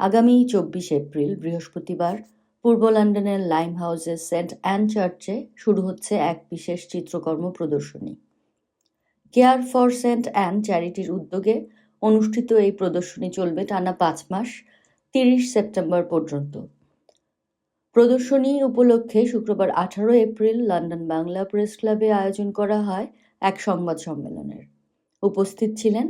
আগামী চব্বিশ এপ্রিল, বৃহস্পতিবার, পূর্ব লন্ডনের লাইম হাউসের সেন্ট অ্যান চার্চে শুরু হচ্ছে এক বিশেষ চিত্রকর্ম প্রদর্শনী। কেয়ার ফর সেন্ট অ্যান চ্যারিটির উদ্যোগে অনুষ্ঠিত এই প্রদর্শনী চলবে টানা পাঁচ মাস, তিরিশ সেপ্টেম্বর পর্যন্ত। প্রদর্শনী উপলক্ষে শুক্রবার আঠারো এপ্রিল লন্ডন বাংলা প্রেস ক্লাবে আয়োজন করা হয় এক সংবাদ সম্মেলনের। উপস্থিত ছিলেন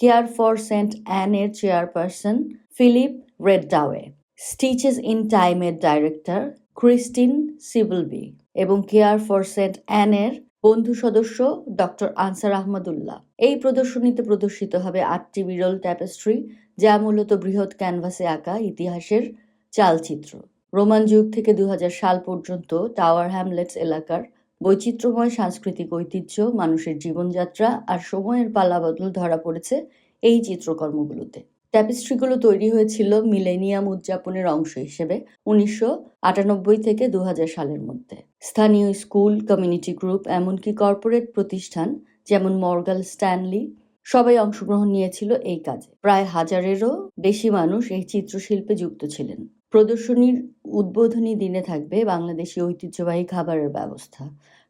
care for Saint অ্যানের chairperson Philip Reddaway stitches in টাইমের ডাইরেক্টর ক্রিস্টিন সিবলবি এবং কেয়ার ফর সেন্ট অ্যানের বন্ধু সদস্য ডক্টর আনসার আহমদুল্লাহ এই প্রদর্শনীতে প্রদর্শিত হবে আটটি বিরল ট্যাপেস্ট্রি যা মূলত বৃহৎ ক্যানভাসে আঁকা ইতিহাসের চালচিত্র। রোমান যুগ থেকে দু হাজার সাল পর্যন্ত টাওয়ার হ্যামলেটস এলাকার বৈচিত্র্যময় সাংস্কৃতিক ঐতিহ্য, মানুষের জীবনযাত্রা আর সময়ের পালাবদল ধরা পড়েছে এই চিত্রকর্মগুলোতে। ট্যাপেস্ট্রিগুলো তৈরি হয়েছিল মিলেনিয়াম উদযাপনের অংশ হিসেবে উনিশশো আটানব্বই থেকে দু হাজার সালের মধ্যে। স্থানীয় স্কুল কমিউনিটি গ্রুপ এমনকি কর্পোরেট প্রতিষ্ঠান যেমন মর্গাল স্ট্যানলি সবাই অংশগ্রহণ নিয়েছিল এই কাজে। প্রায় হাজারেরও বেশি মানুষ এই চিত্রশিল্পে যুক্ত ছিলেন। প্রদর্শনীর উদ্বোধনী দিনে থাকবে বাংলাদেশি ঐতিহ্যবাহী খাবারের ব্যবস্থা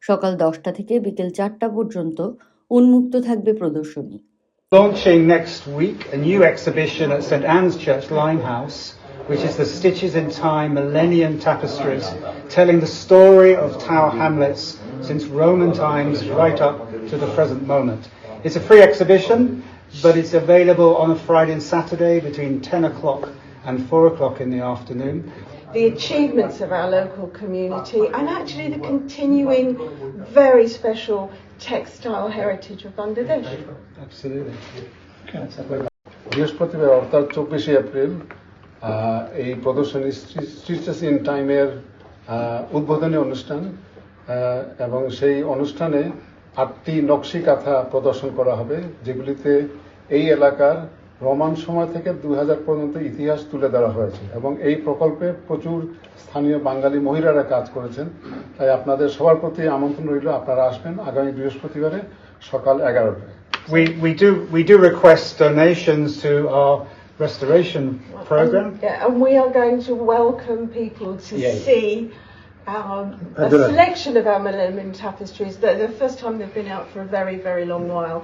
সকাল দশটা থেকে বিকেল চারটা পর্যন্ত উন্মুক্ত থাকবে প্রদর্শনী Launching next week a new exhibition at St Anne's Church Limehouse, which is the Stitches in Time Millennium Tapestries, telling the story of Tower Hamlets since Roman times right up to the present moment. It's a free exhibition, but it's available on a Friday and Saturday between 10 o'clock and 4 o'clock in the afternoon. the achievements of our local community and actually the continuing very special textile heritage of Bangladesh. Absolutely. বৃহস্পতিবার অর্থাৎ চব্বিশে April এই প্রদর্শনী stitches in টাইমের উদ্বোধনী অনুষ্ঠান এবং সেই অনুষ্ঠানে আটটি নকশি কাঁথা প্রদর্শন করা হবে যেগুলিতে এই এলাকার রোমান সময় থেকে দুই হাজার পর্যন্ত ইতিহাস তুলে ধরা হয়েছে এবং এই প্রকল্পে প্রচুর স্থানীয় বাঙালি মহিলারা কাজ করেছেন তাই আপনাদের সবার প্রতি আমন্ত্রণ রইল আপনারা আসবেন আগামী বৃহস্পতিবারে সকাল এগারোটায় We, we, do, we do request donations to our restoration program. And, yeah, and we are going to welcome people to Yeah. see um, a Adela. selection of our Millennium Tapestries. The, the first time they've been out for a very, very long while.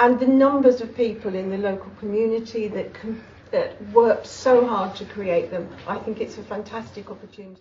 And the numbers of people in the local community that, that worked so hard to create them. I think it's a fantastic opportunity.